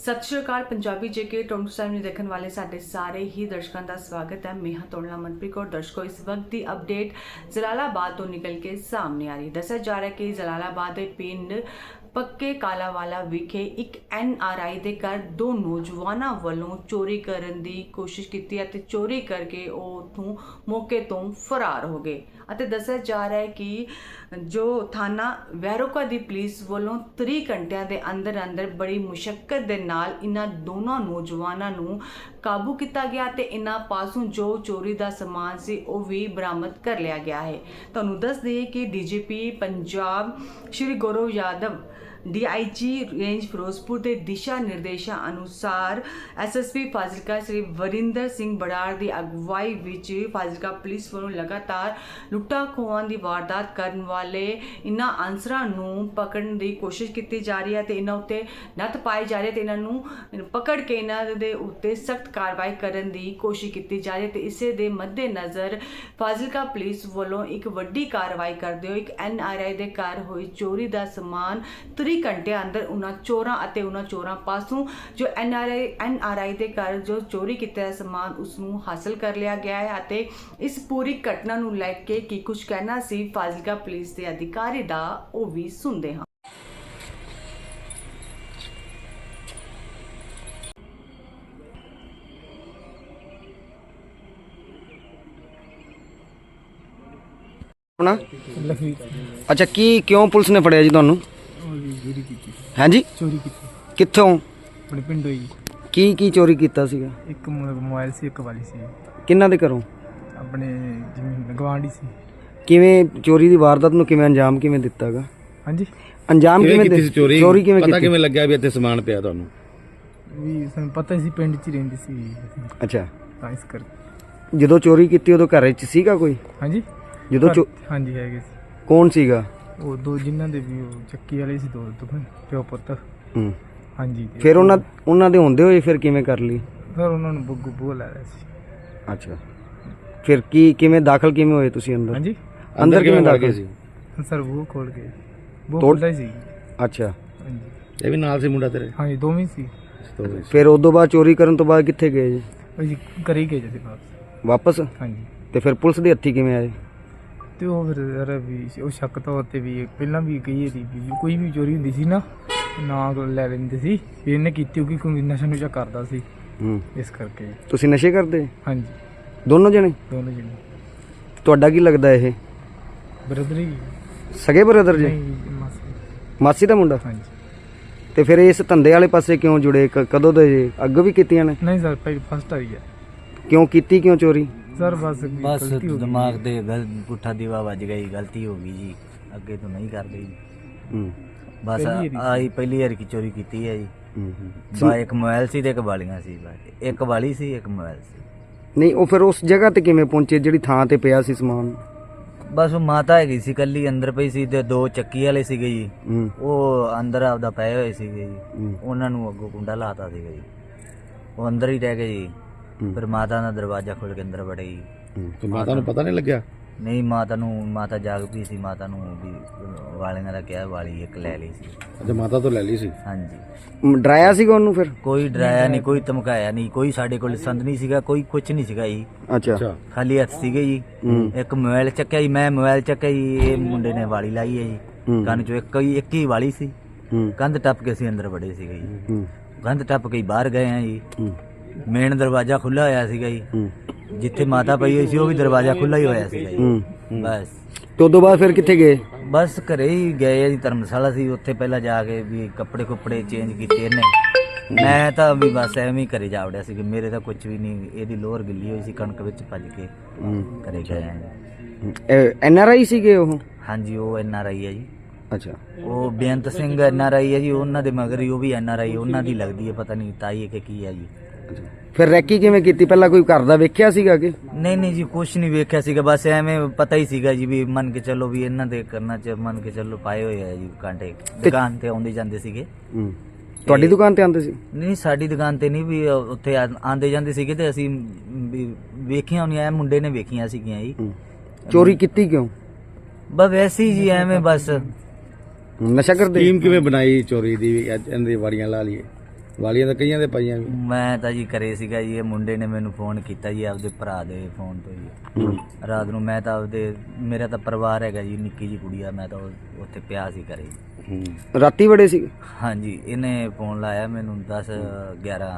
ਸਤਿ ਸ਼੍ਰੀ ਅਕਾਲ, ਪੰਜਾਬੀ ਜੇਕੇ ਟੋਮ ਸਾਹਿਬ ਨੂੰ ਦੇਖਣ ਵਾਲੇ ਸਾਡੇ ਸਾਰੇ ਹੀ ਦਰਸ਼ਕਾਂ ਦਾ ਸਵਾਗਤ ਹੈ। ਮੈਂ ਹਾਂ ਤੋੜਲਾ ਮਨਪ੍ਰੀਤ ਕੌਰ, ਦਰਸ਼ਕੋ, ਇਸ ਵਕਤ ਦੀ ਅਪਡੇਟ ਜਲਾਲਾਬਾਦ ਤੋਂ ਨਿਕਲ ਕੇ ਸਾਹਮਣੇ ਆ ਰਹੀ ਦੱਸਿਆ ਜਾ ਰਿਹਾ ਕਿ ਜਲਾਲਾਬਾਦ ਦੇ ਪਿੰਡ ਪੱਕੇ ਕਾਲਾਵਾਲਾ ਵਿਖੇ ਇੱਕ ਐਨ ਆਰ ਆਈ ਦੇ ਘਰ ਦੋ ਨੌਜਵਾਨਾਂ ਵੱਲੋਂ ਚੋਰੀ ਕਰਨ ਦੀ ਕੋਸ਼ਿਸ਼ ਕੀਤੀ ਅਤੇ ਚੋਰੀ ਕਰਕੇ ਉਹ ਉੱਥੋਂ ਮੌਕੇ ਤੋਂ ਫਰਾਰ ਹੋ ਗਏ। ਅਤੇ ਦੱਸਿਆ ਜਾ ਰਿਹਾ ਹੈ ਕਿ ਜੋ ਥਾਣਾ ਵੈਰੋਕਾ ਦੀ ਪੁਲਿਸ ਵੱਲੋਂ 30 ਘੰਟਿਆਂ ਦੇ ਅੰਦਰ ਅੰਦਰ ਬੜੀ ਮੁਸ਼ਕਲ ਦੇ ਨਾਲ ਇਹਨਾਂ ਦੋਨਾਂ ਨੌਜਵਾਨਾਂ ਨੂੰ ਕਾਬੂ ਕੀਤਾ ਗਿਆ ਤੇ ਇਹਨਾਂ ਪਾਸੋਂ ਜੋ ਚੋਰੀ ਦਾ ਸਮਾਨ ਸੀ ਉਹ ਵੀ ਬਰਾਮਦ ਕਰ ਲਿਆ ਗਿਆ ਹੈ। ਤੁਹਾਨੂੰ ਦੱਸ ਦਈਏ ਕਿ DGP Punjab Shri Gaurav Yadav DIG range Firozpur ਦੇ ਦਿਸ਼ਾ ਨਿਰਦੇਸ਼ਾਂ ਅਨੁਸਾਰ ਐਸਐਸਪੀ ਫਾਜ਼ਿਲਕਾ ਸ੍ਰੀ ਵਰਿੰਦਰ ਸਿੰਘ ਬੜਾਰ ਦੀ ਅਗਵਾਈ ਵਿੱਚ ਫਾਜ਼ਿਲਕਾ ਪੁਲਿਸ ਵੱਲੋਂ ਲਗਾਤਾਰ ਲੁੱਟਾਂ ਖੋਹਾਂ ਦੀ ਵਾਰਦਾਤ ਕਰਨ ਵਾਲੇ ਇਨ੍ਹਾਂ ਅਨਸਰਾਂ ਨੂੰ ਪਕੜਨ ਦੀ ਕੋਸ਼ਿਸ਼ ਕੀਤੀ ਜਾ ਰਹੀ ਹੈ ਤੇ ਇਹਨਾਂ ਉੱਤੇ ਨੱਥ ਪਾਈ ਜਾ ਰਹੀ ਹੈ ਤੇ ਇਹਨਾਂ ਨੂੰ ਪਕੜ ਕੇ ਇਹਨਾਂ ਦੇ ਉੱਤੇ ਸਖਤ ਕਾਰਵਾਈ ਕਰਨ ਦੀ ਕੋਸ਼ਿਸ਼ ਕੀਤੀ ਜਾ ਰਹੀ ਹੈ ਤੇ ਇਸੇ ਦੇ ਮੱਦੇਨਜ਼ਰ ਫਾਜ਼ਿਲਕਾ ਪੁਲਿਸ ਵੱਲੋਂ ਇੱਕ ਵੱਡੀ ਕਾਰਵਾਈ ਕਰਦੇ ਹੋਏ ਇੱਕ ਐਨਆਰਆਈ ਦੇ ਘਰ ਹੋਈ ਚੋਰੀ ਦਾ ਸਮਾਨ 30 ਘੰਟੇ ਅੰਦਰ ਉਹਨਾਂ ਚੋਰਾਂ ਅਤੇ ਉਹਨਾਂ ਚੋਰਾਂ ਪਾਸੋਂ ਜੋ ਐਨਆਰਆਈ ਐਨਆਰਆਈ ਦੇ ਘਰ ਜੋ ਚੋਰੀ ਕੀਤਾ ਹੈ ਸਮਾਨ ਉਸ ਨੂੰ ਹਾਸਲ ਕਰ ਲਿਆ ਗਿਆ ਹੈ ਅਤੇ ਇਸ ਪੂਰੀ ਘਟਨਾ ਨੂੰ ਲੈ ਕੇ ਕੀ ਕੁਝ ਕਹਿਣਾ ਸੀ ਫਾਜ਼ਿਲਕਾ ਪੁਲਿਸ ਦੇ ਅਧਿਕਾਰੀ ਦਾ ਉਹ ਵੀ ਸੁਣਦੇ ਹਾਂ। ਆਪਣਾ? ਅੱਛਾ ਕੀ ਕਿਉਂ ਪੁਲਿਸ ਨੇ ਫੜਿਆ ਜੀ ਤੁਹਾਨੂੰ? ਹਾਂਜੀ? ਚੋਰੀ ਕੀਤੀ। ਕਿੱਥੋਂ? ਆਪਣੇ ਪਿੰਡੋਂ ਹੀ। ਕੀ ਕੀ ਚੋਰੀ ਕੀਤਾ ਸੀਗਾ? ਇੱਕ ਮੋਬਾਈਲ ਸੀ ਇੱਕ ਵਾਲੀ ਸੀ। ਕਿੰਨਾਂ ਦੇ ਘਰੋਂ? ਆਪਣੇ ਜਿਵੇਂ ਗਵਾਂਢੀ ਸੀ। ਕਿਵੇਂ ਚੋਰੀ ਦੀ ਵਾਰਦਾਤ ਨੂੰ ਕਿਵੇਂ ਅੰਜਾਮ ਕਿਵੇਂ ਦਿੱਤਾਗਾ? ਹਾਂਜੀ। ਅੰਜਾਮ ਕਿਵੇਂ ਕਿਵੇਂ ਕੀਤੀ ਦੇ- ਸੀ ਚੋਰੀ? ਚੋਰੀ ਕਿਵੇਂ ਪਤਾ ਕੀਤੀ? ਕਿਵੇਂ ਲੱਗਿਆ ਵੀ ਇੱਥੇ ਸਮਾਨ ਪਿਆ ਤੁਹਾਨੂੰ? ਵੀ ਸਾਨੂੰ ਪਤਾ ਹੀ ਸੀ ਪਿੰਡ 'ਚ ਹੀ ਰਹਿੰਦੀ ਸੀ। ਅੱਛਾ। ਤਾਂ ਇਸ ਕਰ ਜਦੋਂ ਚੋਰੀ ਕੀਤੀ ਉਦੋਂ ਘਰ ਵਿੱਚ ਸੀਗਾ ਕੋਈ? ਹਾਂਜੀ। ਜਦੋਂ ਚੋ- ਹਾਂਜੀ ਹੈਗੇ ਸੀ। ਕੌਣ ਸੀਗਾ? ਉਹ ਦੋ ਜਿਨ੍ਹਾਂ ਦੇ ਵੀ ਉਹ ਚੱਕੀ ਵਾਲੇ ਸੀ ਦੋ ਦੋ ਪਿਓ ਪੁੱਤ। ਹੂੰ। ਹਾਂਜੀ ਤੇ ਫਿਰ ਉਹਨਾਂ ਉਹਨਾਂ ਦੇ ਹੁੰਦੇ ਹੋਏ ਫਿਰ ਕਿਵੇਂ ਕਰ ਲਈ? ਫਿਰ ਉਹਨਾਂ ਨੂੰ ਬੱਗੂ ਬੋਲ ਲੈ ਰਿਹਾ ਸੀ। ਅੱਛਾ। ਫਿਰ ਕੀ ਕਿਵੇਂ ਦਾਖਲ ਕਿਵੇਂ ਹੋਏ ਤੁਸੀਂ ਅੰਦਰ? ਹਾਂਜੀ। ਅੰਦਰ ਕਿਵੇਂ ਦਾਖਲ? ਗਏ ਸੀ? ਸਰ ਉਹ ਖੋਲ ਕੇ। ਉਹ ਤੋੜ- ਖੁੱਲ੍ਹਾ ਹੀ ਸੀ। ਅੱਛਾ। ਹਾਂਜੀ। ਇਹ ਵੀ ਨਾਲ ਸੀ ਮੁੰਡਾ ਤੇਰੇ? ਹਾਂਜੀ ਦੋਵੇਂ ਸੀ। ਫਿਰ ਉਦੋਂ ਬਾਅਦ ਚੋਰੀ ਕਰਨ ਤੋਂ ਬਾਅਦ ਕਿੱਥੇ ਗਏ ਜੀ? ਅਸੀਂ ਕਰੀ ਗਏ ਜਦੇ ਬਾਅਦ ਵਾਪਸ? ਹਾਂਜੀ। ਤੇ ਫਿਰ ਪੁਲਿਸ ਦੇ ਹੱਥੀ ਕਿਵੇਂ ਆਏ? ਤੇ ਉਹ ਫਿਰ ਯਾਰ ਵੀ ਉਹ ਸ਼ੱਕ ਤੌਰ ਤੇ ਵੀ ਪਹਿਲਾਂ ਵੀ ਕਹੀ ਵੀ ਕੋਈ ਵੀ ਚੋਰੀ ਹੁੰਦੀ ਸੀ ਨਾ ਨਾ ਲੈ ਲੈਂਦੇ ਸੀ। ਵੀ ਇਹਨੇ ਕੀਤੀ ਹੋਗੀ ਕੋਈ ਨਸ਼ਾ ਨੁਸ਼ਾ ਕਰਦਾ ਸੀ। ਹੂੰ। ਇਸ ਕਰਕੇ। ਤੁਸੀਂ ਨਸ਼ੇ ਕਰਦੇ? ਹਾਂਜੀ। ਦੋਨੋਂ ਜਣੇ? ਦੋਨੋਂ ਜਣੇ। ਤੁਹਾਡਾ ਕੀ ਲੱਗਦਾ ਇਹ? ਬਰਦਰ ਹੀ। ਸਗੇ ਬ੍ਰਦਰ ਜੀ? ਨਹੀਂ ਮਾਸੀ। ਮਾਸੀ ਦਾ ਮੁੰਡਾ? ਹਾਂਜੀ। ਤੇ ਫਿਰ ਇਸ ਧੰਦੇ ਵਾਲੇ ਪਾਸੇ ਕਿਉਂ ਜੁੜੇ? ਕ- ਕਦੋਂ ਦੇ ਜੀ? ਅੱਗੇ ਵੀ ਕੀਤੀਆਂ ਨੇ? ਨਹੀਂ ਸਰ ਪਹਿਲੀ ਫਸਟ ਆਈ ਹੈ ਕਿਉਂ ਕੀਤੀ ਕਿਉਂ ਚੋਰੀ? ਸਰ ਬਸ ਬਸ ਗਲਤੀ ਹੋ ਗਈ ਦਿਮਾਗ ਤੇ ਗਲ ਪੁੱਠਾ ਦੀਵਾ ਵੱਜ ਗਈ ਗਲਤੀ ਹੋ ਗਈ ਜੀ। ਅੱਗੇ ਤੋਂ ਨਹੀਂ ਕਰਦੇ ਜੀ। ਹੂੰ। ਬਸ ਪਹਿਲੀ ਵਾਰੀ। ਪਹਿਲੀ ਵਾਰ ਕੀ ਚੋਰੀ ਕੀਤੀ ਹੈ ਜੀ। ਹੂੰ, ਹੂੰ। ਬਾ ਇੱਕ ਮੋਬਾਈਲ ਸੀ ਤੇ ਇੱਕ ਵਾਲੀਆਂ ਸੀ ਬਸ। ਇੱਕ ਵਾਲੀ ਸੀ ਇੱਕ ਮੋਬਾਈਲ ਸੀ। ਨਹੀਂ ਉਹ ਫਿਰ ਉਸ ਜਗ੍ਹਾ ਤੇ ਕਿਵੇਂ ਪਹੁੰਚੇ ਜਿਹੜੀ ਥਾਂ ਤੇ ਪਿਆ ਸੀ ਸਮਾਨ? ਬਸ ਉਹ ਮਾਤਾ ਹੈਗੀ ਸੀ ਕੱਲੀ ਅੰਦਰ ਪਈ ਸੀ ਤੇ ਦੋ ਚੱਕੀ ਵਾਲੇ ਸੀਗੇ ਜੀ। ਹੂੰ। ਉਹ ਅੰਦਰ ਆਪਦਾ ਪਏ ਹੋਏ ਸੀਗੇ ਜੀ। ਹੂੰ, ਉਹਨਾਂ ਨੂੰ ਅੱਗੋਂ ਕੁੰਡਾ ਲਾਤਾ ਸੀਗਾ ਜੀ। ਉਹ ਅੰਦਰ ਹੀ ਰਹਿ ਗਏ ਜੀ। ਫਿਰ ਮਾਤਾ ਦਾ ਦਰਵਾਜ਼ਾ ਖੋਲ ਕੇ ਅੰਦਰ ਵੜੇ। ਜੀ ਹੂੰ। ਤੇ ਮਾਤਾ ਨੂੰ ਪਤਾ ਨਹੀਂ ਲੱਗਿਆ? ਨਹੀਂ ਮਾਤਾ ਨੂੰ ਮਾਤਾ ਜਾਗ ਪਈ ਸੀ ਮਾਤਾ ਨੂੰ ਵੀ ਵਾਲੀਆਂ ਦਾ ਕਿਹਾ ਵਾਲੀ ਇੱਕ ਲੈ ਲਈ ਸੀ। ਅੱਛਾ ਮਾਤਾ ਤੋਂ ਲੈ ਲਈ ਸੀ? ਹਾਂਜੀ। ਡਰਾਇਆ ਸੀਗਾ ਉਹਨੂੰ ਫਿਰ? ਕੋਈ ਡਰਾਇਆ ਨਹੀਂ ਕੋਈ ਧਮਕਾਇਆ ਨਹੀਂ ਕੋਈ ਸਾਡੇ ਕੋਲ ਸੰਦ ਨਹੀਂ ਸੀਗਾ ਕੋਈ ਕੁਝ ਨਹੀਂ ਸੀਗਾ ਜੀ। ਅੱਛਾ। ਅੱਛਾ। ਖਾਲੀ ਹੱਥ ਸੀਗੇ ਜੀ। ਇੱਕ ਮੋਬਾਈਲ ਚੱਕਿਆ ਜੀ ਮੈਂ ਮੋਬਾਈਲ ਚੱਕਿਆ ਜੀ ਇਹ ਮੁੰਡੇ ਨੇ ਵਾਲੀ ਲਾਈ ਹੈ ਜੀ। ਕੰਨ ਚੋਂ ਇੱਕ ਹੀ ਇੱਕ ਹੀ ਵਾਲੀ ਸੀ। ਕੰਧ ਟੱਪ ਕੇ ਅਸੀਂ ਅੰਦਰ ਵੜੇ ਸੀਗੇ ਜੀ। ਕੰਧ ਟੱਪ ਕੇ ਹੀ ਬਾਹਰ ਗਏ ਆ ਜੀ। ਮੇਨ ਦਰਵਾਜ਼ਾ ਖੁੱਲਾ ਹੋਇਆ ਸੀਗਾ ਜੀ। ਜਿੱਥੇ ਮਾਤਾ ਪਈ ਹੋਈ ਸੀ ਉਹ ਵੀ ਦਰਵਾਜ਼ਾ ਖੁੱਲਾ ਹੀ ਹੋਇਆ ਸੀਗਾ ਜੀ। ਹੂੰ। ਬਸ। ਤੇ ਉਦੋਂ ਬਾਅਦ ਫਿਰ ਕਿੱਥੇ ਗਏ? ਬਸ ਘਰੇ ਹੀ ਗਏ ਆ ਜੀ ਧਰਮਸ਼ਾਲਾ ਸੀ। ਉੱਥੇ ਪਹਿਲਾਂ ਜਾ ਕੇ ਵੀ ਕੱਪੜੇ ਕੁੱਪੜੇ ਚੇਂਜ ਕੀਤੇ ਇਹਨੇ। ਮੈਂ ਤਾਂ ਵੀ ਬਸ ਐਵੇਂ ਹੀ ਘਰੇ ਜਾ ਵੜਿਆ ਸੀ ਕਿ ਮੇਰੇ ਤਾਂ ਕੁਝ ਵੀ ਨਹੀਂ ਇਹਦੀ ਲੋਹਰ ਗਿੱਲੀ ਹੋਈ ਸੀ ਕਣਕ ਵਿੱਚ ਭੱਜ ਕੇ ਘਰੇ ਗਏ ਆ ਜੀ। ਐਨ ਆਰ ਆਈ ਸੀਗੇ ਉਹ? ਹਾਂਜੀ ਉਹ ਐਨ ਆਰ ਆਈ ਹੈ ਜੀ। ਅੱਛਾ। ਉਹ Beant Singh N R I ਹੈ ਜੀ ਉਹਨਾਂ ਦੇ ਮਗਰ ਹੀ ਉਹ ਵੀ ਐਨ ਆਰ ਆਈ ਉਹਨਾਂ ਦੀ ਲੱਗਦੀ ਹੈ ਪਤਾ ਨਹੀਂ ਤਾਈ ਹੈ ਕਿ ਕੀ ਹੈ ਜੀ। ਫਿਰ ਰੈਕੀ ਕਿਵੇਂ ਕੀਤੀ? ਪਹਿਲਾਂ ਕੋਈ ਘਰ ਦਾ ਵੇਖਿਆ ਸੀਗਾ ਕਿ? ਨਹੀਂ ਨਹੀਂ ਜੀ ਕੁਝ ਨਹੀਂ ਵੇਖਿਆ ਸੀਗਾ ਬਸ ਐਵੇਂ ਪਤਾ ਹੀ ਸੀਗਾ ਜੀ ਵੀ ਮੰਨ ਕੇ ਚੱਲੋ ਵੀ ਇਹਨਾਂ ਦੇ ਕਰਨਾ ਚ ਮੰਨ ਕੇ ਚੱਲੋ ਪਾਏ ਹੋਏ ਆ ਜੀ ਕਾਂਟੇ। ਦੁਕਾਨ ਤੇ ਆਉਂਦੇ ਜਾਂਦੇ ਸੀਗੇ। ਹੂੰ। ਤੁਹਾਡੀ ਦੁਕਾਨ ਤੇ ਆਉਂਦੇ ਸੀ? ਨਹੀਂ ਸਾਡੀ ਦੁਕਾਨ ਤੇ ਨਹੀਂ ਵੀ ਉੱਥੇ ਆ- ਆਂਦੇ ਜਾਂਦੇ ਸੀਗੇ ਤੇ ਅਸੀਂ ਵੀ ਵੇਖੀਆਂ ਹੋਣੀਆਂ ਇਹ ਮੁੰਡੇ ਨੇ ਵੇਖੀਆਂ ਸੀਗੀਆਂ ਜੀ। ਹੂੰ। ਚੋਰੀ ਕੀਤੀ ਕਿਉਂ? ਬਸ ਵੈਸੇ ਹੀ ਜੀ ਐਵੇਂ ਬਸ। ਨਸ਼ਾ ਕਰਦੇ? ਟੀਮ ਕਿਵੇਂ ਬਣਾਈ ਚੋਰੀ ਦੀ ਵੀ ਅੱਜ ਇਹਨਾਂ ਦੀ ਵਾੜੀਆਂ ਲਾ ਲਈਏ? ਵਾਲੀਆਂ ਤਾਂ ਕਈਆਂ ਦੇ ਪਾਈਆਂ ਵੀ। ਮੈਂ ਤਾਂ ਜੀ ਕਰੇ ਸੀਗਾ ਜੀ ਇਹ ਮੁੰਡੇ ਨੇ ਮੈਨੂੰ ਫੋਨ ਕੀਤਾ ਜੀ ਆਪਦੇ ਭਰਾ ਦੇ ਫੋਨ ਤੋਂ ਜੀ। ਰਾਤ ਨੂੰ ਮੈਂ ਤਾਂ ਆਪਦੇ ਮੇਰਾ ਤਾਂ ਪਰਿਵਾਰ ਹੈਗਾ ਜੀ ਨਿੱਕੀ ਜੀ ਕੁੜੀ ਆ ਮੈਂ ਤਾਂ ਉਹ- ਉੱਥੇ ਪਿਆ ਸੀ ਹੂੰ। ਰਾਤੀ ਬੜੇ ਸੀ? ਹਾਂਜੀ ਇਹਨੇ ਫੋਨ ਲਾਇਆ ਮੈਨੂੰ 10 11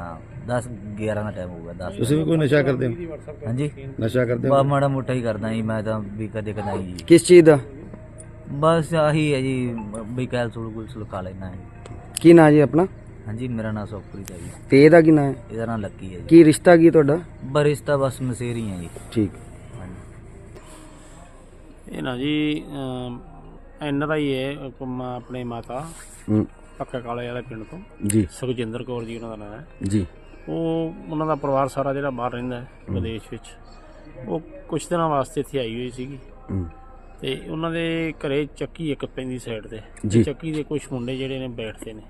10 11 ਦਾ ਟਾਈਮ ਹੋਊਗਾ 10 ਤੁਸੀਂ ਵੀ ਕੋਈ ਨਸ਼ਾ ਕਰਦੇ ਹੋ? ਹਾਂਜੀ। ਨਸ਼ਾ ਕਰਦੇ ਬਾ ਹੋ ਮਾੜਾ ਮੋਟਾ ਹੀ ਕਰਦਾ ਜੀ ਮੈਂ ਤਾਂ ਵੀ ਕਦੇ ਕਦਾਈ ਜੀ। ਕਿਸ ਚੀਜ਼ ਦਾ? ਬਸ ਆਹੀ ਹੈ ਜੀ ਵੀ ਕੈਲਸੂਲ ਗੁਲਸੂਲ ਖਾ ਲੈਣਾ ਹੈ ਕੀ ਨਾਂ ਜੀ ਆਪਣਾ? ਹਾਂਜੀ ਮੇਰਾ ਨਾਮ ਸੁਖਪ੍ਰੀਤ ਹੈ ਜੀ। ਤੇ ਇਹਦਾ ਕੀ ਨਾਂ ਹੈ? ਇਹਦਾ ਨਾਮ ਲੱਕੀ ਹੈ ਜੀ। ਕੀ ਰਿਸ਼ਤਾ ਕੀ ਤੁਹਾਡਾ? ਬਰਿਸ਼ਤਾ ਬਸ ਮਸੇਰੀ ਹੈ ਜੀ। ਠੀਕ। ਹਾਂਜੀ। ਇਹ ਨਾ ਜੀ ਐਨ ਆਰ ਆਈ ਹੈ ਮ- ਆਪਣੇ ਮਾਤਾ ਹੂੰ। ਪੱਕਾ ਕਾਲੇ ਵਾਲੇ ਪਿੰਡ ਤੋਂ। ਜੀ। ਸੁਖਜਿੰਦਰ ਕੌਰ ਜੀ ਉਹਨਾਂ ਦਾ ਨਾਮ ਹੈ। ਜੀ। ਉਹ ਉਹਨਾਂ ਦਾ ਪਰਿਵਾਰ ਸਾਰਾ ਜਿਹੜਾ ਬਾਹਰ ਰਹਿੰਦਾ ਹੈ ਵਿਦੇਸ਼ ਵਿੱਚ। ਉਹ ਕੁਝ ਦਿਨਾਂ ਵਾਸਤੇ ਇੱਥੇ ਆਈ ਹੋਈ ਸੀਗੀ। ਤੇ ਉਹਨਾਂ ਦੇ ਘਰੇ ਚੱਕੀ ਇੱਕ ਪੈਂਦੀ ਸਾਈਡ ਤੇ। ਜੀ। ਤੇ ਚੱਕੀ ਦੇ ਕੁਝ ਮੁੰਡੇ ਜਿਹੜੇ ਨੇ ਬੈਠਦੇ ਨੇ।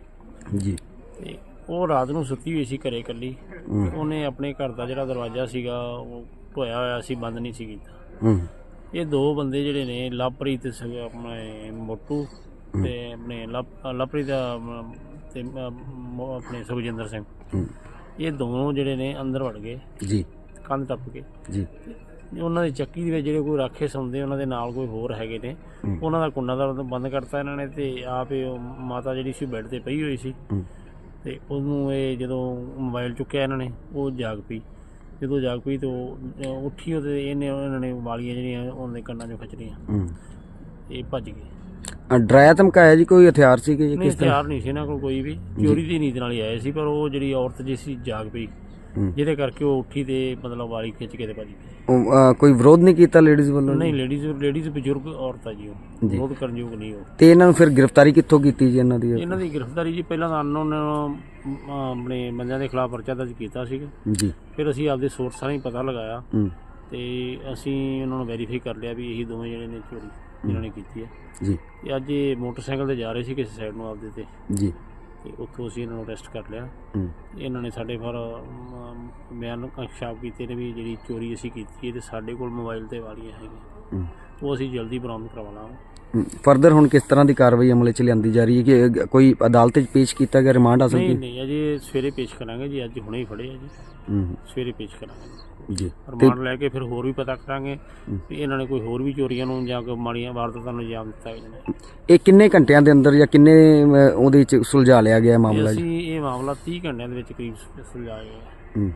ਜੀ। ਤੇ ਉਹ ਰਾਤ ਨੂੰ ਸੁੱਤੀ ਹੋਈ ਸੀ ਘਰੇ ਇਕੱਲੀ। ਤੇ ਉਹਨੇ ਆਪਣੇ ਘਰ ਦਾ ਜਿਹੜਾ ਦਰਵਾਜ਼ਾ ਸੀਗਾ ਉਹ ਢੋਇਆ ਹੋਇਆ ਸੀ ਬੰਦ ਨਹੀਂ ਸੀ ਕੀਤਾ। ਹੂੰ। ਇਹ ਦੋ ਬੰਦੇ ਜਿਹੜੇ ਨੇ ਲਵਪ੍ਰੀਤ ਤੇ ਆਪਣੇ ਮੋਟੂ ਤੇ ਆਪਣੇ ਲਵਪ੍ਰੀਤ ਦਾ ਅਮ, ਤੇ ਅਮ, ਮੋ- ਆਪਣੇ ਸੁਖਜਿੰਦਰ ਸਿੰਘ। ਹੂੰ। ਇਹ ਦੋਨੋਂ ਜਿਹੜੇ ਨੇ ਅੰਦਰ ਵੜ ਗਏ। ਜੀ। ਕੰਧ ਟੱਪ ਕੇ ਜੀ। ਉਹਨਾਂ ਦੀ ਚੱਕੀ ਦੇ ਵਿੱਚ ਜਿਹੜੇ ਕੋਈ ਰਾਖੇ ਸੌਂਦੇ ਉਹਨਾਂ ਦੇ ਨਾਲ ਕੋਈ ਹੋਰ ਹੈਗੇ ਨੇ। ਉਹਨਾਂ ਦਾ ਕੁੰਡਾ ਦਾ ਬੰਦ ਕਰਤਾ ਇਹਨਾਂ ਨੇ ਤੇ ਆਪ ਮਾਤਾ ਜਿਹੜੀ ਸੀ ਬੈੱਡ ਤੇ ਪਈ ਹੋਈ ਸੀ। ਹੂੰ। ਤੇ ਉਹਨੂੰ ਇਹ ਜਦੋਂ ਮੋਬਾਈਲ ਚੁੱਕਿਆ ਇਹਨਾਂ ਨੇ ਉਹ ਜਾਗ ਪਈ। ਜਦੋਂ ਜਾਗ ਪਈ ਤੇ ਉਹ ਉੱਠੀ ਉਹਦੇ ਇਹਨੇ ਉਹਨਾਂ ਨੇ ਵਾਲੀਆਂ ਜਿਹੜੀਆਂ ਉਹਨਾਂ ਦੇ ਕੰਨਾਂ 'ਚੋਂ ਖਿੱਚ ਹੂੰ। ਇਹ ਭੱਜ ਗਏ। ਡਰਾਇਆ ਧਮਕਾਇਆ ਜੀ ਕੋਈ ਹਥਿਆਰ ਸੀ ਕਿ ਕਿਸ ਤਰ੍ਹਾਂ ਹਥਿਆਰ ਨਹੀਂ ਸੀ ਇਹਨਾਂ ਕੋਲ ਕੋਈ ਵੀ। ਚੋਰੀ ਦੀ ਨੀਤ ਨਾਲ ਹੀ ਆਏ ਸੀ ਪਰ ਉਹ ਜਿਹੜੀ ਔਰਤ ਜੀ ਸੀ ਜਾਗ ਪਈ। ਜਿਹਦੇ ਕਰਕੇ ਉਹ ਉੱਠੀ ਤੇ ਮਤਲਬ ਵਾਲੀ ਖਿੱਚ ਕੇ ਤੇ ਭੱਜ। ਉਹ, ਕੋਈ ਵਿਰੋਧ ਨਹੀਂ ਕੀਤਾ ਲੇਡੀਜ਼ ਵੱਲੋਂ? ਨਹੀਂ ਲੇਡੀਜ਼ ਲੇਡੀਜ਼ ਬਜ਼ੁਰਗ ਔਰਤ ਆ ਜੀ ਉਹ। ਬਹੁਤ ਕਰਨ ਯੋਗ ਨਹੀਂ ਉਹ। ਤੇ ਇਹਨਾਂ ਨੂੰ ਫਿਰ ਗ੍ਰਿਫਤਾਰੀ ਕਿੱਥੋਂ ਕੀਤੀ ਜੀ ਇਹਨਾਂ ਦੀ ਇਹਨਾਂ ਦੀ ਗ੍ਰਿਫਤਾਰੀ ਜੀ ਪਹਿਲਾਂ ਤਾਂ ਅਨਨੋਨ ਆਪਣੇ ਬੰਦਿਆਂ ਦੇ ਖਿਲਾਫ ਪਰਚਾ ਦਰਜ ਕੀਤਾ ਸੀਗਾ। ਜੀ। ਫਿਰ ਅਸੀਂ ਆਪਦੇ ਸੋਰਸਾਂ ਹੀ ਪਤਾ ਲਗਾਇਆ। ਹੂੰ। ਤੇ ਅਸੀਂ ਉਹਨਾਂ ਨੂੰ ਵੈਰੀਫਾਈ ਕਰ ਲਿਆ ਵੀ ਇਹੀ ਦੋਵੇਂ ਜਿਹੜੇ ਨੇ ਚੋਰੀ ਜਿਨ੍ਹਾਂ ਨੇ ਕੀਤੀ ਹੈ। ਜੀ। ਤੇ ਅੱਜ ਇਹ ਮੋਟਰਸਾਈਕਲ ਤੇ ਜਾ ਰਹੇ ਸੀ ਕਿਸੇ ਸਾਈਡ ਨੂੰ ਆਪਦੇ ਤੇ। ਜੀ। ਤੇ ਉੱਥੋਂ ਅਸੀਂ ਇਹਨਾਂ ਨੂੰ ਅਰੈਸਟ ਕਰ ਲਿਆ। ਇਹਨਾਂ ਨੇ ਸਾਡੇ ਪਰ ਬਿਆਨ ਅਕਸ਼ਾਪ ਕੀਤੇ ਨੇ ਵੀ ਜਿਹੜੀ ਚੋਰੀ ਅਸੀਂ ਕੀਤੀ ਹੈ ਤੇ ਸਾਡੇ ਕੋਲ ਮੋਬਾਈਲ ਤੇ ਵਾਲੀਆਂ ਹੈਗੀਆਂ। ਉਹ ਅਸੀਂ ਜਲਦੀ ਬਰਾਮਦ ਕਰਵਾ ਲਾਂਗੇ। ਫਰਦਰ ਹੁਣ ਕਿਸ ਤਰ੍ਹਾਂ ਦੀ ਕਾਰਵਾਈ ਅਮਲੇ 'ਚ ਲਿਆਂਦੀ ਜਾ ਰਹੀ ਹੈ ਕਿ ਕੋਈ ਅਦਾਲਤ 'ਚ ਪੇਸ਼ ਕੀਤਾ ਗਿਆ ਰਿਮਾਂਡ ਹਾਸਲ ਨਹੀਂ ਨਹੀਂ ਅਜੇ ਸਵੇਰੇ ਪੇਸ਼ ਕਰਾਂਗੇ ਜੀ ਅੱਜ ਹੁਣੇ ਹੀ ਫੜੇ ਆ ਜੀ। ਹੂੰ। ਸਵੇਰੇ ਪੇਸ਼ ਕਰਾਂਗੇ। ਜੀ। ਲੈ ਕੇ ਫਿਰ ਹੋਰ ਵੀ ਪਤਾ ਕਰਾਂਗੇ ਵੀ ਇਹਨਾਂ ਨੇ ਕੋਈ ਹੋਰ ਵੀ ਚੋਰੀਆਂ ਨੂੰ ਜਾਂ ਕੋਈ ਮਾੜੀਆਂ ਵਾਰਦਾਤਾਂ ਨੂੰ ਅੰਜਾਮ ਦਿੱਤਾ ਇਹਨਾਂ ਨੇ। ਇਹ ਕਿੰਨੇ ਘੰਟਿਆਂ ਦੇ ਅੰਦਰ ਜਾਂ ਕਿੰਨੇ ਉਹਦੇ 'ਚ ਸੁਲਝਾ ਲਿਆ ਗਿਆ ਇਹ ਮਾਮਲਾ ਜੀ? ਅਸੀਂ ਇਹ ਮਾਮਲਾ 30 ਘੰਟਿਆਂ ਦੇ ਵਿੱਚ ਕਰੀਬ ਸੁਲਝਾਇਆ ਗਿਆ ਹੂੰ।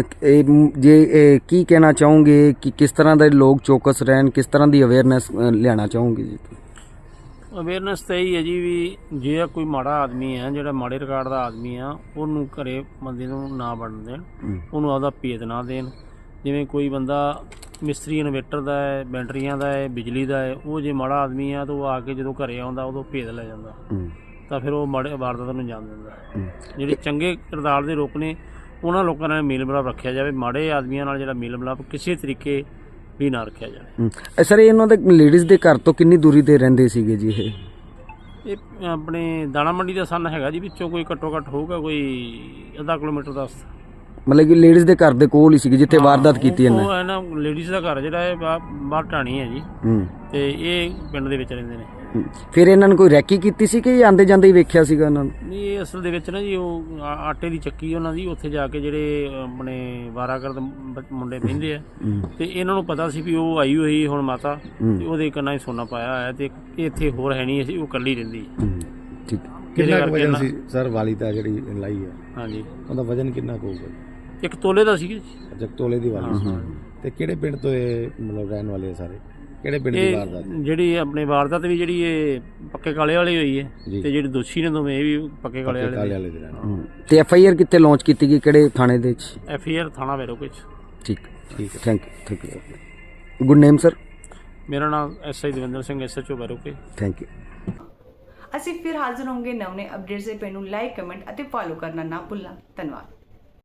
ਅ, ਇਹ ਮ- ਜੇ ਇਹ ਕੀ ਕਹਿਣਾ ਚਾਹੋਗੇ ਕਿ ਕਿਸ ਤਰ੍ਹਾਂ ਦੇ ਲੋਕ ਚੌਕਸ ਰਹਿਣ ਕਿਸ ਤਰ੍ਹਾਂ ਦੀ ਅਵੇਅਰਨੈਸ ਲਿਆਉਣਾ ਚਾਹੋਗੇ ਜੀ? ਅਵੇਅਰਨੈਸ ਤਾਂ ਇਹੀ ਹੈ ਜੀ ਵੀ ਜੇ ਕੋਈ ਮਾੜਾ ਆਦਮੀ ਹੈ ਜਿਹੜਾ ਮਾੜੇ ਰਿਕਾਰਡ ਦਾ ਆਦਮੀ ਆ ਉਹਨੂੰ ਘਰੇ ਬੰਦੇ ਨੂੰ ਨਾ ਵੜਨ ਦੇਣ ਹੂੰ। ਉਹਨੂੰ ਆਪਦਾ ਭੇਦ ਨਾ ਦੇਣ। ਜਿਵੇਂ ਕੋਈ ਬੰਦਾ ਮਿਸਤਰੀ ਇਨਵੇਟਰ ਦਾ ਹੈ ਬੈਟਰੀਆਂ ਦਾ ਹੈ ਬਿਜਲੀ ਦਾ ਹੈ ਉਹ ਜੇ ਮਾੜਾ ਆਦਮੀ ਆ ਤਾਂ ਉਹ ਆ ਕੇ ਜਦੋਂ ਘਰੇ ਆਉਂਦਾ ਉਦੋਂ ਭੇਦ ਲੈ ਜਾਂਦਾ। ਹੂੰ। ਤਾਂ ਫਿਰ ਉਹ ਮਾੜੇ ਵਾਰਦਾਤਾਂ ਨੂੰ ਅੰਜਾਮ ਦਿੰਦਾ। ਹੂੰ। ਜਿਹੜੇ ਚੰਗੇ ਕਿਰਦਾਰ ਦੇ ਲੋਕ ਨੇ ਉਹਨਾਂ ਲੋਕਾਂ ਨਾਲ ਮੇਲ ਮਿਲਾਪ ਰੱਖਿਆ ਜਾਵੇ। ਮਾੜੇ ਆਦਮੀਆਂ ਨਾਲ ਜਿਹੜਾ ਮੇਲ ਮਿਲਾਪ ਕਿਸੇ ਤਰੀਕੇ ਵੀ ਨਾ ਰੱਖਿਆ ਜਾਵੇ। ਹੂੰ। ਸਰ ਇਹ ਇਹਨਾਂ ਦੇ ਲੇਡੀਜ਼ ਦੇ ਘਰ ਤੋਂ ਕਿੰਨੀ ਦੂਰੀ ਤੇ ਰਹਿੰਦੇ ਸੀਗੇ ਜੀ ਇਹ? ਇਹ ਆਪਣੇ ਦਾਣਾ ਮੰਡੀ ਦਾ ਸੰਨ ਹੈਗਾ ਜੀ ਵਿੱਚੋਂ ਕੋਈ ਘੱਟੋ ਘੱਟ ਹੋਊਗਾ ਕੋਈ ਅੱਧਾ ਕਿਲੋਮੀਟਰ ਦਾ ਮਤਲਬ ਕਿ ਲੇਡੀਜ਼ ਦੇ ਘਰ ਦੇ ਕੋਲ ਹੀ ਸੀਗੇ ਜਿੱਥੇ ਵਾਰਦਾਤ ਕੀਤੀ ਇਹਨੇ? ਉਹ ਹੈ ਨਾ ਲੇਡੀਜ਼ ਦਾ ਘਰ ਜਿਹੜਾ ਹੈ ਬਾ- ਬਾਹਰ ਢਾਣੀ ਹੈ ਜੀ। ਹੂੰ। ਤੇ ਇਹ ਪਿੰਡ ਦੇ ਵਿੱਚ ਰਹਿੰਦੇ ਨੇ। ਫਿਰ ਇਹਨਾਂ ਨੇ ਕੋਈ ਰੈਕੀ ਕੀਤੀ ਸੀ ਕਿ ਆਂਦੇ ਜਾਂਦੇ ਹੀ ਵੇਖਿਆ ਸੀਗਾ ਇਹਨਾਂ ਨੂੰ? ਨਹੀਂ ਇਹ ਅਸਲ ਦੇ ਵਿੱਚ ਨਾ ਜੀ ਉਹ ਆ- ਆਟੇ ਦੀ ਚੱਕੀ ਉਹਨਾਂ ਦੀ ਉੱਥੇ ਜਾ ਕੇ ਜਿਹੜੇ ਆਪਣੇ ਵਾਰਾਗਰਦ ਬ- ਮੁੰਡੇ ਬਹਿੰਦੇ ਆ। ਤੇ ਇਹਨਾਂ ਨੂੰ ਪਤਾ ਸੀ ਵੀ ਉਹ ਆਈ ਹੋਈ ਹੁਣ ਮਾਤਾ। ਤੇ ਉਹਦੇ ਕੰਨਾਂ 'ਚ ਸੋਨਾ ਪਾਇਆ ਹੋਇਆ ਤੇ ਇਹ ਇੱਥੇ ਹੋਰ ਹੈ ਨਹੀਂ ਸੀ ਉਹ ਇਕੱਲੀ ਰਹਿੰਦੀ। ਹੈ। ਹੂੰ ਠੀਕ ਕਿੰਨਾ ਕੁ ਵਜਨ ਸੀ? ਸਰ ਵਾਲੀ ਤਾਂ ਜਿਹੜੀ ਲਾਈ ਹੈ ਹਾਂਜੀ। ਉਹਦਾ ਵਜਨ ਕਿੰਨਾ ਕੁ ਹੋਊਗਾ? ਇੱਕ ਤੋਲੇ ਦਾ ਜੀ। ਅੱਛਾ ਤੋਲੇ ਦੀ ਵਾਲੀ ਸੀ। ਤੇ ਕਿਹੜੇ ਪਿੰਡ ਤੋਂ ਇਹ ਮਤਲਬ ਰਹਿਣ ਵਾਲੇ ਆ ਸਾਰੇ? ਕਿਹੜੇ ਪਿੰਡ ਦੀ ਵਾਰਦਾਤ ਜਿਹੜੀ ਆਪਣੇ ਵਾਰਦਾਤ ਵੀ ਜਿਹੜੀ ਇਹ ਪੱਕੇ ਕਾਲੇ ਵਾਲੀ ਹੋਈ ਹੈ ਜੀ। ਤੇ ਜਿਹੜੇ ਦੋਸ਼ੀ ਨੇ ਦੋਵੇਂ ਇਹ ਵੀ ਪੱਕੇ ਕਾਲੇ ਕਾਲੇ ਵਾਲੇ ਦੇ। ਤੇ ਐਫ ਆਈ ਆਰ ਕਿੱਥੇ ਲਾਂਚ ਕੀਤੀ ਗਈ? ਕਿਹੜੇ ਥਾਣੇ ਦੇ ਵਿੱਚ? ਐਫ ਆਈ ਆਰ ਥਾਣਾ ਵੈਰੋ ਵਿੱਚ ਠੀਕ। ਠੀਕ thank you thank you good name sir ਮੇਰਾ ਨਾਮ S I Davinder Singh S H O Vairo K thank you ਅਸੀਂ ਫਿਰ ਹਾਜ਼ਰ ਹੋਵਾਂਗੇ ਨਵੇਂ ਅਪਡੇਟਸ ਦੇ ਪੈਨੂੰ ਲਾਈਕ ਕਮੈਂਟ ਅਤੇ ਫੋਲੋ ਕਰਨਾ ਨਾ ਭੁੱਲਣਾ। ਧੰਨਵਾਦ।